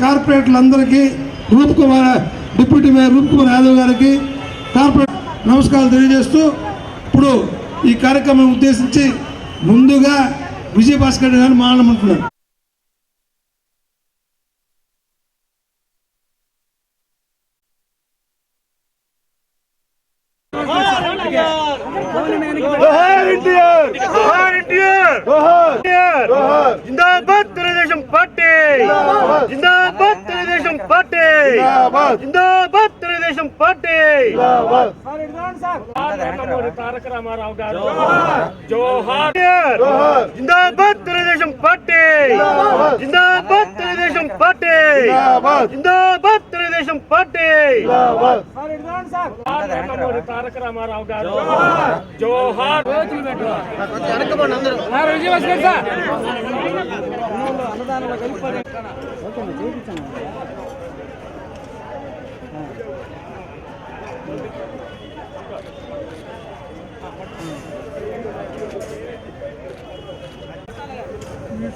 కార్పొరేటర్లందరికీ Roop Kumar deputy mayor Roop Kumar Yadav గారికి corporate నమస్కారాలు తెలియజేస్తూ ఇప్పుడు ఈ కార్యక్రమం ఉద్దేశించి ముందుగా విజయభాస్కర్ రెడ్డి గారిని మాట్లాడమంటున్నారు జిందాబాద్ తెలుగుదేశం పార్టీ! జిందాబాద్! తెలుగుదేశం పార్టీ! జిందాబాద్ తెలుగుదేశం పార్టీ! తారక రామారావు గారు. జోహార్. జిందాబాద్ తెలుగుదేశం పార్టీ! జిందాబాద్. తెలుగుదేశం పార్టీ! జిందాబాద్. తెలుగుదేశం పార్టీ! తారక రామారావు గారు. జోహార్.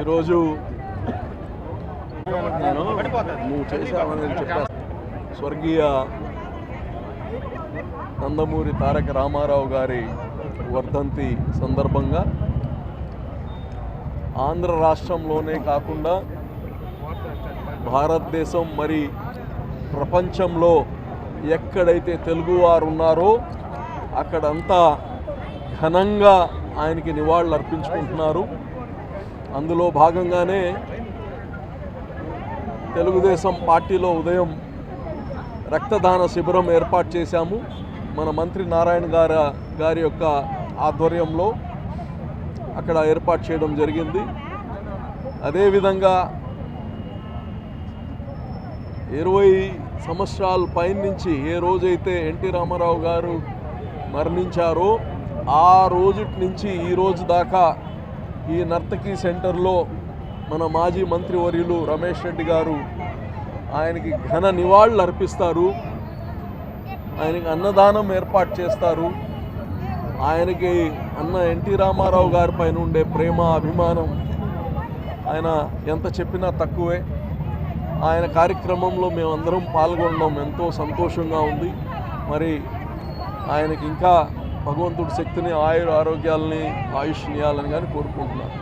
ఈరోజు నేను నువ్వు చేశావని చెప్పా. స్వర్గీయ నందమూరి తారక రామారావు గారి వర్ధంతి సందర్భంగా ఆంధ్ర రాష్ట్రంలోనే కాకుండా భారతదేశం మరి ప్రపంచంలో ఎక్కడైతే తెలుగువారు ఉన్నారో అక్కడంతా ఘనంగా ఆయనకి నివాళులు అర్పించుకుంటున్నారు అందులో భాగంగానే తెలుగుదేశం పార్టీలో ఉదయం రక్తదాన శిబిరం ఏర్పాటు చేశాము. మన మంత్రి నారాయణ గారి గారి యొక్క ఆధ్వర్యంలో అక్కడ ఏర్పాటు చేయడం జరిగింది. అదేవిధంగా ఇరవై సంవత్సరాల పైన నుంచి ఏ రోజైతే ఎన్టీ రామారావు గారు మరణించారో ఆ రోజు నుంచి ఈ రోజు దాకా ఈ నర్తకి సెంటర్లో మన మాజీ మంత్రివర్యులు రమేష్ రెడ్డి గారు ఆయనకి ఘన నివాళులు అర్పిస్తారు. ఆయనకి అన్నదానం ఏర్పాటు చేస్తారు. ఆయనకి అన్న ఎన్టీ రామారావు గారి పైన ఉండే ప్రేమ అభిమానం ఆయన ఎంత చెప్పినా తక్కువే. ఆయన కార్యక్రమంలో మేమందరం పాల్గొనడం ఎంతో సంతోషంగా ఉంది. మరి ఆయనకి ఇంకా భగవంతుడి శక్తిని ఆయుర ఆరోగ్యాలని ఆయుష్నియాలని కానీ కోరుకుంటున్నాను.